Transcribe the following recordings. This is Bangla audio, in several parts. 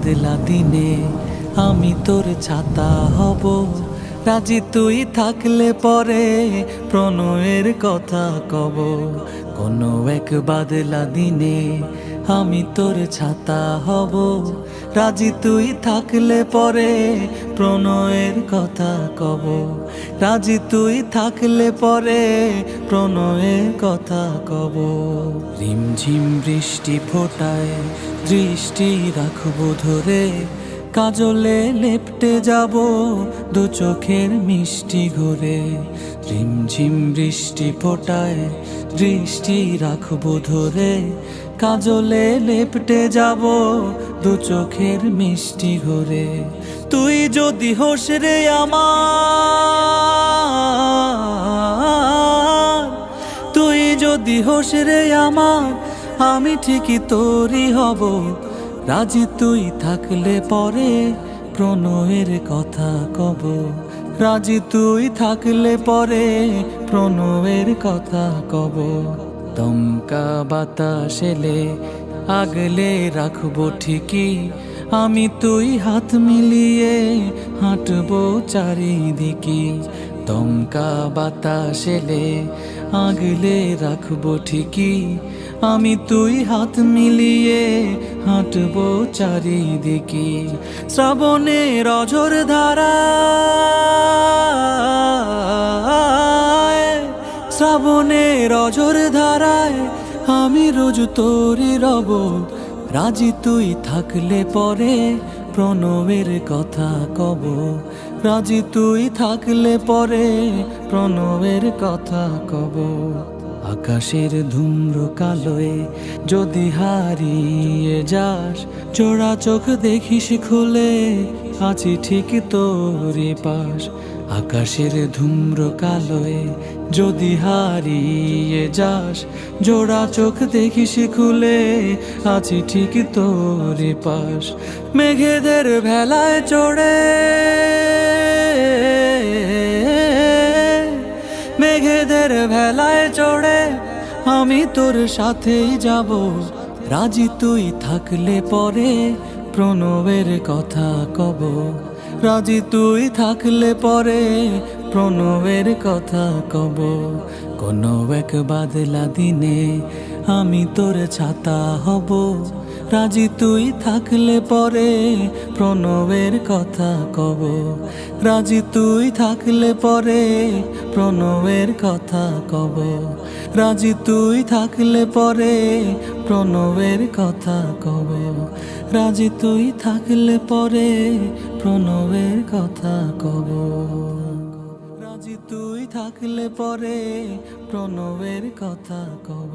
বাদলা দিনে আমি তোর ছাতা হব। রাজি তুই থাকলে পরে প্রণয়ের কথা কব। কোনো এক বাদলা দিনে আমি তোর ছাতা হব। রাজি তুই থাকলে পরে প্রণয়ের কথা কব। রাজি তুই থাকলে পরে প্রণয়ের কথা কব। রিমঝিম বৃষ্টি ফোটায়, দৃষ্টি রাখব ধরে। কাজলে লেপটে যাব দু চোখের মিষ্টি ঘরে। রিমঝিম বৃষ্টি ফোটায়, দৃষ্টি রাখব ধরে। কাজলে লেপটে যাব দু চোখের মিষ্টি ঘরে। তুই যদি হোস রে আমার, তুই যদি হোস রে আমার, আমি ঠিকই তোরই হব। রাজি তুই থাকলে পরে প্রণয়ের কথা কব। রাজি তুই থাকলে পরে প্রণয়ের কথা কব। দমকা বাতাস এলে আগলে রাখব ঠিকই। আমি তুই হাত মিলিয়ে হাঁটবো চারিদিকে। দমকা বাতাস এলে আগলে রাখব ঠিকই। আমি তুই হাত মিলিয়ে হাঁটবো চারিদিকে। শ্রাবণে রজর ধারা শ্রাবণে রজর ধারায় আমি রোজ তোরই রব। রাজি তুই থাকলে পরে প্রণবের কথা কব। রাজি তুই থাকলে পরে প্রণবের কথা কব। আকাশের ধূম্র কালোয় যদি হারিয়ে যাস চোরা চোখ দেখিস খুলে, আছি ঠিক তোরে পাশ। আকাশের ধূম্র কালোয় যদি হারিয়ে যাস, জোড়া চোখ দেখিস খুলে আছি ঠিক তোরে পাশ। মেঘেদের ভেলায় চড়ে, মেঘেদের ভেলায় চড়ে, আমি তোর সাথেই যাব। রাজি তুই থাকলে পরে প্রণবের কথা কব। রাজি, তুই থাকলে পরে প্রণবের কথা কব। কোনো এক বাদলা দিনে আমি তোর ছাতা হব। রাজি তুই থাকলে পরে প্রণবের কথা কব। রাজি তুই থাকলে পরে প্রণবের কথা কব। রাজি তুই থাকলে পরে প্রণবের কথা কব। রাজি তুই থাকলে পরে প্রণবের কথা কব। থাকলে পরে প্রণবের কথা কব।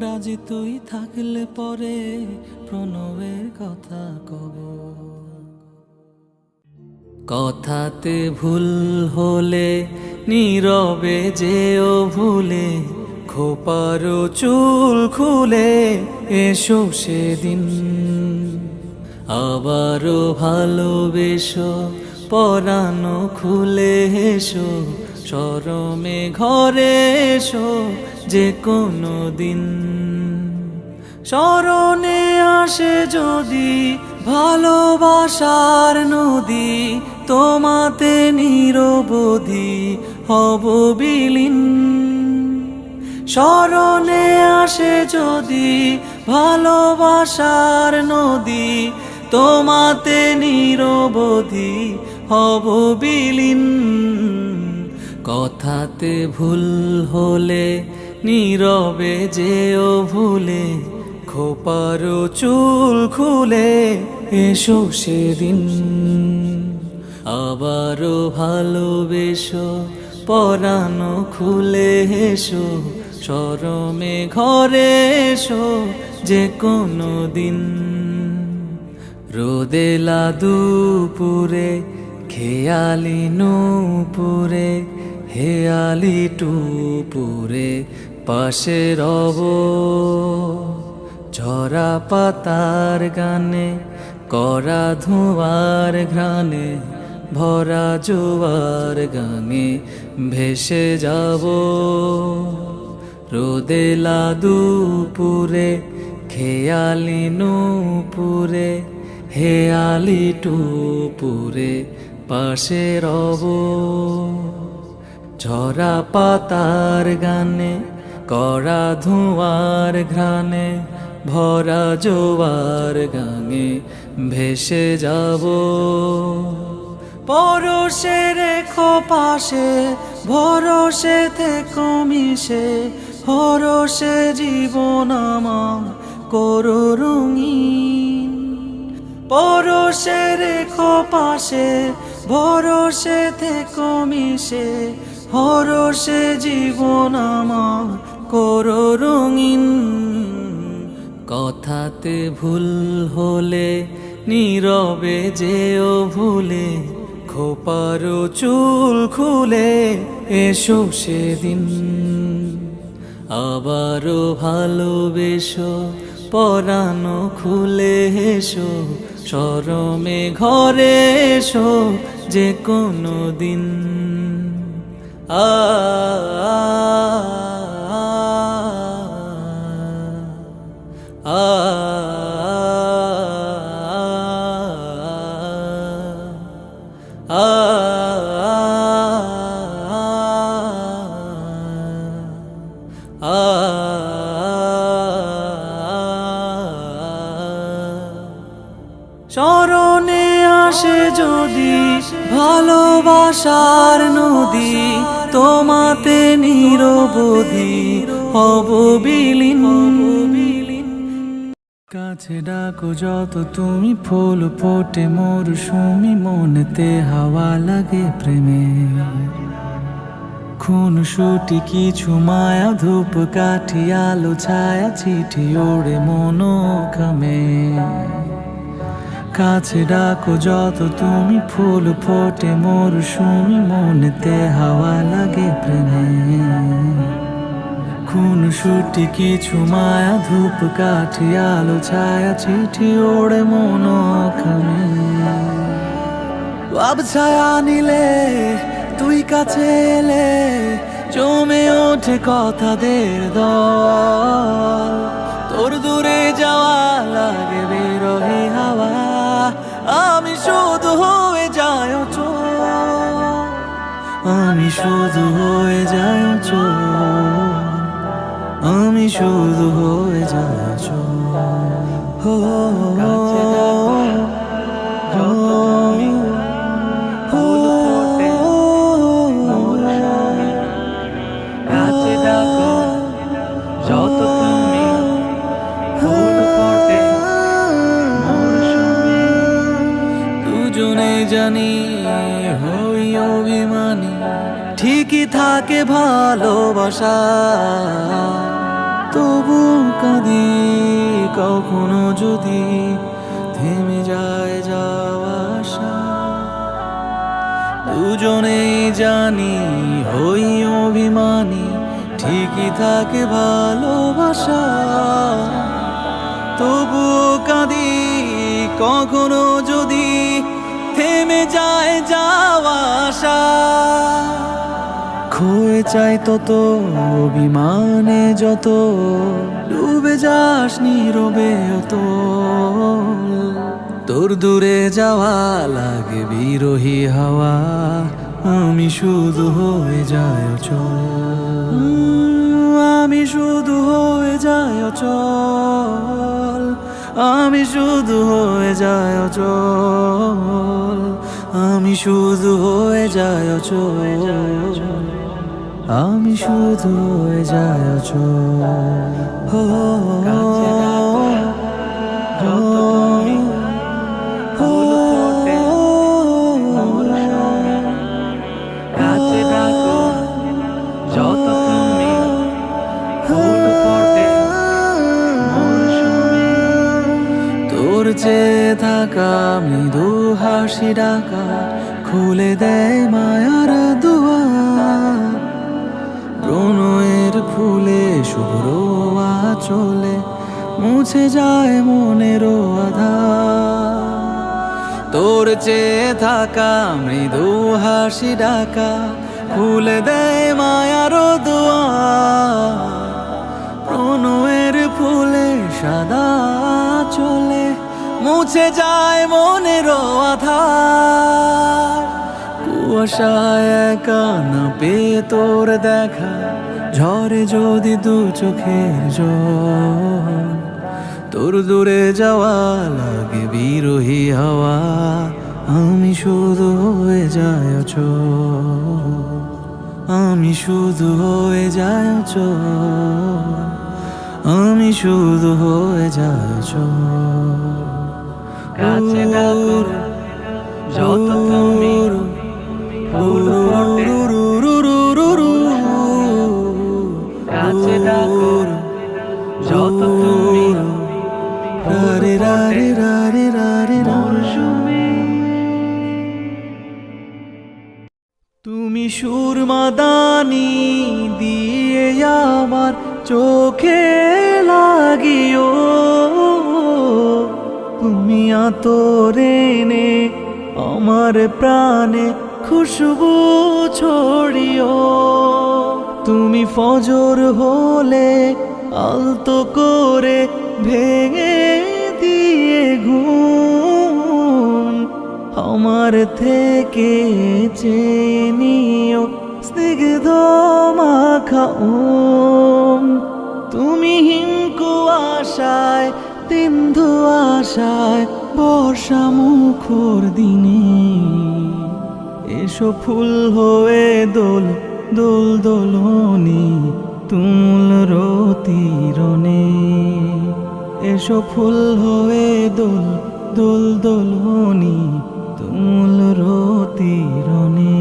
রাজি তুই থাকলে পরে প্রণবের কথা কব। কথাতে ভুল হলে নীরবে যেও ভুলে, খোপারো চুল খুলে এসো সেদিন। আবারও ভালোবেসো, পরানো খুলে এসো চরমে ঘরে এসো যে কোনো দিন। স্মরণে আসে যদি ভালোবাসার নদী, তোমাতে নিরবধি হব বিলীন। স্মরণে আসে যদি ভালোবাসার নদী, তোমাতে নিরবধি হব বিলীন। কথাতে ভুল হলে, নীরবে যেও ভুলে, খোপারো চুল খুলে এসো সেদিন। আবারও ভালোবেসো, পরানো খুলে এসো, চরমে ঘরে এসো যে কোনো দিন। রোদেলা দুপুরে খেয়ালি নুপুরে হেয়ালি টুপুরে পাশে রব। ঝরা পাতার গানে, করা ধোঁয়ার ঘ্রাণে, ভরা জোয়ার গানে ভেসে যাব। রোদেলা দুপুরে খেয়ালি নুপুরে হেয়ালি টুপুরে পাশে রব। ঝরা পাতার গানে করা ধোঁয়ার ঘ্রাণে, ভরা জোয়ার গাঙে ভেসে যাব। পরশে রেখো পাশে ভরসে থেকো মিশে হরসে জীবন আমার করো রঙিন। পরশে রেখো পাশে ভরসে থেকো মিশে হরসে জীবন আমার করো রঙিন। কথাতে ভুল হলে, নীরবে যেও ভুলে, খোপারো চুল খুলে এসো সেদিন। আবারও ভালোবেসো, পরানো খুলে এসো সরমে ঘরে এসো যে কোনো দিন। আ নিরবধি হব কাছে ডাকো যত তুমি ফুল ফোটে, মোর সুমি মনেতে হাওয়া লাগে প্রেমে। খুন সুটি কিছু মায়া ধূপ কাঠি আলো ছায়া চিঠি ওড়ে মনো খামে কাছে ডাকো যত তুমি ফুল ফোটে মোর সুমি মনেতে হাওয়া লাগে প্রেমে। খুন সুটি কিছু মায়া ধূপ কাঠি, আলো ছায়া চিঠি ওড়ে মনো খামে। আব ছায়া নিলে, তুই কাছে এলে, জমে ওঠে কথাদের দল। তোর দূরে যাওয়া লাগে বেরোহি হাওয়া। শুধু হয়ে যায় চো। আমি শুধু হয়ে যায় চো। আমি শুধু হয়ে যায় চোর ভালোবাসা। তবু কাঁদি কখনো যদি থেমে যায় যাওয়া আশা। দুজনেই জানি হই অভিমানী ঠিকই থাকে ভালোবাসা। তবু কাঁদি কখনো যদি থেমে যায় যাওয়া আশা। খয়ে চাই তত, অভিমানে যত, ডুবে যাস নীরবে অত। তোর দূরে যাওয়া লাগে বিরোহী হাওয়া, আমি শুধু হয়ে যায় চল আমি শুধু হয়ে যায় চল আমি শুধু হয়ে যায় চল আমি শুধু হয়ে যায় চল আমি শুধু যায় হো। তোর চেয়ে থাকা মৃদু হাসি ডাকা খুলে দেয় মায়ার দুয়ার প্রণয়ের ফুলে শুভ্র চলে মুছে যায় মনের আধার। তোর চেয়ে থাকা মৃদু হাসি ডাকা খুলে দেয় মায়ার দুয়ার। প্রণয়ের ফুলে সাদা চলে মুছে যায় মনের আধার। কুয়াশায় একা না পেয়ে তোর দেখা ঝরে যদি দু চোখের জল তোর দূরে যাওয়া লাগে বিরোহী হাওয়া আমি শুধু হয়ে যায় আমি শুধু হয়ে যায় আমি শুধু হয়ে যায় কাছে ডাকো যত তুমি ফুল ফোটে কাছে ডাকো যত তুমি ফুল ফোটে মরশুমে তুমি সুরমাদানি দিয়ে আমার চোখে লাগিও। তুমি আতরে নে আমার প্রাণে খুশবু ছড়িও। তুমি ফজর হলে আলতো করে ভেঙে দিয়ে ঘুম। আমার থেকে চেনিও নিও স্নিগ্ধ মাখা তুমি হিমকু আশায় তিন্ধু আশায়, বর্ষা মুখর দিনে এসো ফুল হয়ে দোল দোল দোলনি, তুমুল রতিরণে এসো ফুল হয়ে দোল দোল দোলনি, তুমুল রতিরণে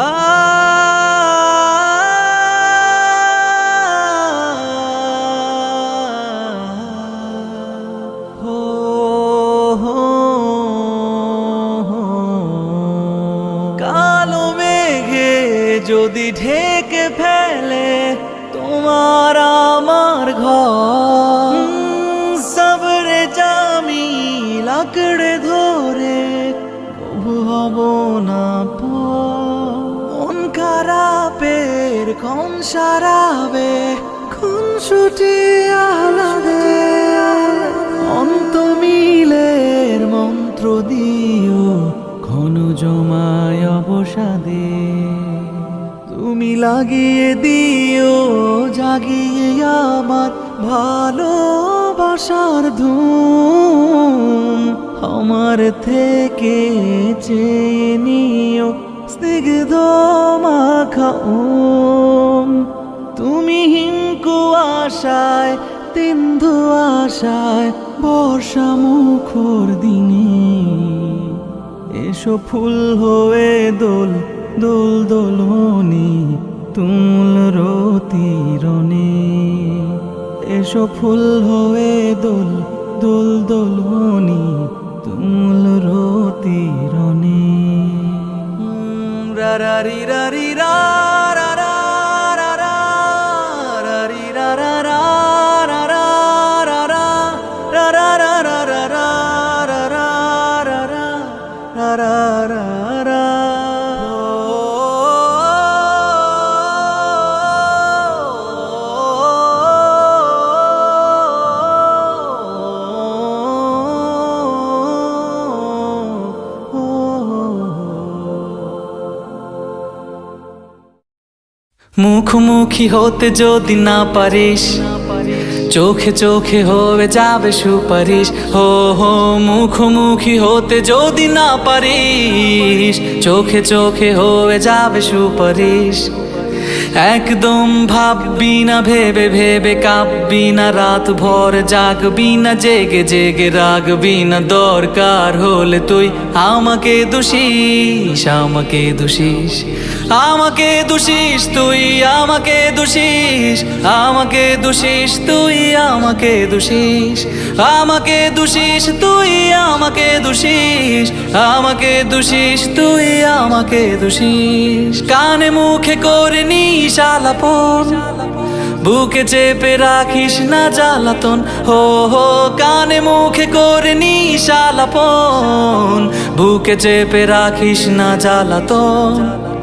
আ যদি ঢেকে ফেলে তোমার আমার ঘর জামি লাকড়ে ধরে হব না মন খারাপের কোন সারাবে কোন ছুটি আলাদে। অন্ত মিলের মন্ত্র দিও, ঘন জমায় অবসাদে। লাগিয়ে দিও, জাগিয়ে আমার ভালোবাসার ধুম। আমার থেকে চেয়ে নিও স্নিগ্ধ মাখা তুমি হিমকু আশায় তিন্ধু আশায়, বর্ষা মুখর দিনে। এসো ফুল হয়ে দোল দোল দোলনি। তুল রতিরণে এসো ফুল হয়ে দোল দোল দোল মনি তুল রতিরণে রারি রারি রা। মুখোমুখি হতে যদি না পারিস, চোখে চোখে হয়ে যাবে সুপারিশ। হো হো, মুখোমুখি হতে যদি না পারিস, চোখে চোখে হয়ে যাবে সুপারিশ। একদম ভাববি না, ভেবে ভেবে কাঁপবি না, রাত ভর জাগবি না, জেগে জেগে রাগবি না, দরকার হলে তুই আমাকে দোষিস আমাকে দোষিস। আমাকে দোষিস তুই, আমাকে দোষিস আমাকে দোষিস তুই, আমাকে দোষিস আমাকে দোষিস তুই, আমাকে দোষিস আমাকে দোষিস তুই, আমাকে দোষিস। কানে মুখে করে নিস আলাপন বুকে চেপে রাখিস না জ্বালাতন। হো হো, কানে মুখে করে নিস আলাপন বুকে চেপে রাখিস না জ্বালাতন।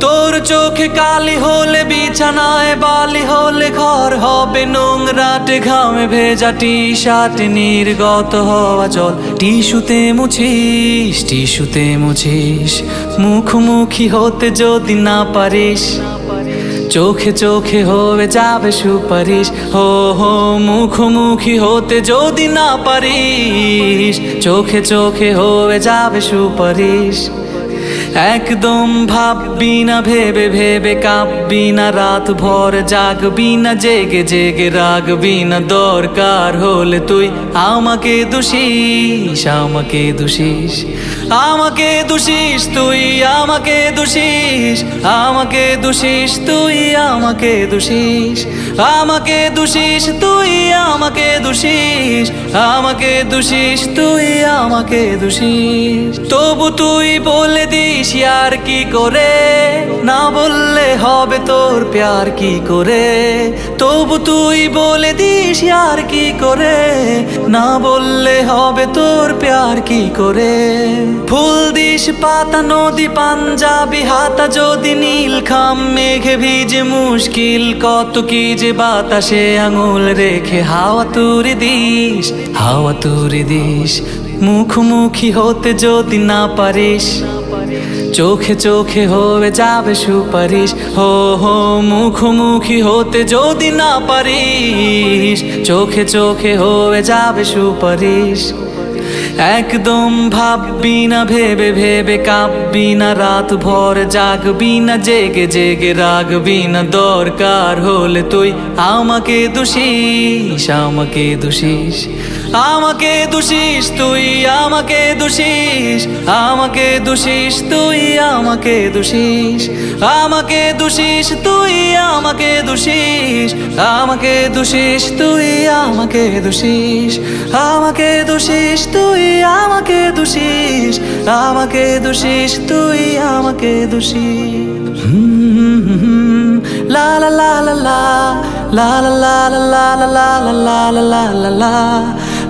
তোর চোখে কালি হলে বিছানায় বালি হলে ঘর হবে নোংরাটে ঘামে ভেজা টি শার্ট নির্গত হওয়া জল। টিস্যুতে মুছিস টিস্যুতে মুছিস, মুখোমুখি হতে যদি না পারিস, চোখে চোখে হয়ে যাবে সুপারিশ। হো হো, মুখোমুখি হতে যদি না পারিস, চোখে চোখে হয়ে যাবে সুপারিশ। একদম ভাববি না, ভেবে ভেবে কাঁপবি না রাত ভর জাগবি না, জেগে জেগে রাখবি না, দরকার হলে তুই আমাকে দোষিস আমাকে দোষিস আমাকে দোষিস তুই, আমাকে দোষিস আমাকে দোষিস তুই, আমাকে দোষিস আমাকে দোষিস তুই, আমাকে দোষিস আমাকে দোষিস তুই, আমাকে দোষিস। তবু তুই বলে দিস আর কি করে? না বললে হবে তোর প্যার কি করে? তবু তুই বলে দিস আর কি করে? না বললে হবে তোর প্যার কি করে? ফুল দিস পাতা, নদী, পাঞ্জাবি, হাতা যদি নীল খাম, মেঘে ভিজে মুশকিল, কত কি যে বাতাসে আঙুল রেখে হাওয়া তুরি দিস, হাওয়া তুরে দিস। মুখোমুখি হতে যদি না পারিস চোখে চোখে হয়ে যাবে সুপারিশ। হো হো, মুখোমুখি হতে যদি না পারিস, চোখে চোখে হয়ে যাবে সুপারিশ। একদম ভাববি না, ভেবে ভেবে কাঁপবি না, রাত ভর জাগবি না, জেগে জেগে রাখবি না, দরকার হলে তুই আমাকে দোষিস আমাকে দোষিস। আমাকে দোষিস তুই আমাকে দোষিস আমাকে দোষিস তুই আমাকে দোষিস আমাকে দোষিস তুই আমাকে দোষিস আমাকে দোষিস তুই আমাকে দোষিস আমাকে দোষিস তুই আমাকে দোষিস আমাকে দোষিস তুই আমাকে দোষিস লা লা লা লা লা লা লা লা লা লা লা লা লা লা লা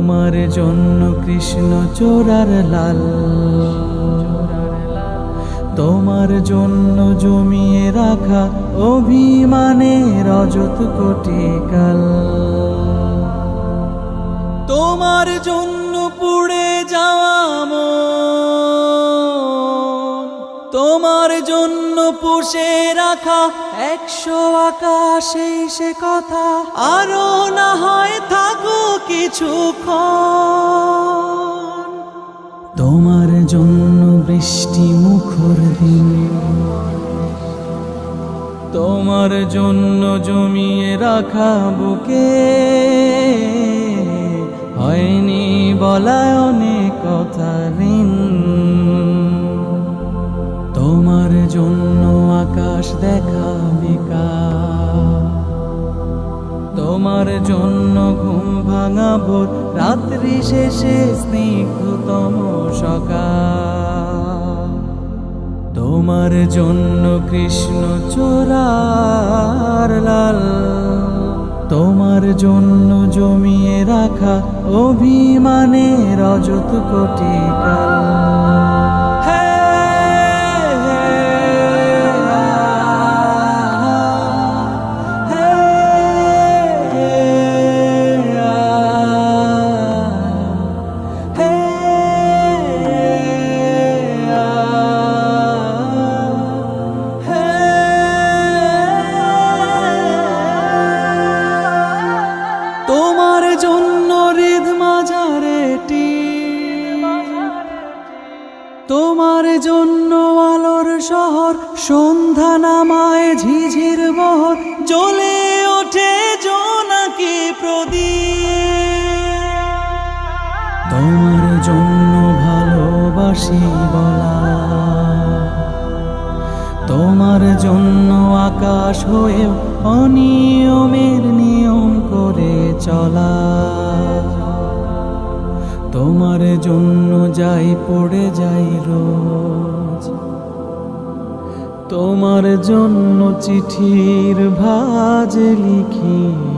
তোমার জন্য কৃষ্ণ চোরার লাল। তোমার জন্য জমিয়ে রাখা অভিমানে রজত কোটি কাল। তোমার জন্য পুড়ে যাওয়া পুষে রাখা, একশো আকাশে সে কথা। আরও না হয় থাকো কিছু তোমার জন্য বৃষ্টি মুখর দিন। তোমার জন্য জমিয়ে রাখা বুকে। হয়নি বলা অনেক কথা ঋণ। তোমার জন্য আকাশ দেখা বেকার তোমার জন্য ঘুম ভাঙা ভোর রাত্রি শেষে স্নিগ্ধতম সকাল তোমার জন্য কৃষ্ণ চোরার লাল। তোমার জন্য জমিয়ে রাখা অভিমানে রজত কোটি কাল। তোমার জন্য ভালোবাসি বলা। তোমার জন্য আকাশ হয়েও অনিয়মের নিয়ম করে চলা। তোমার জন্য যাই পড়ে যাই রোজ। তোমার জন্য চিঠির ভাজে লিখি।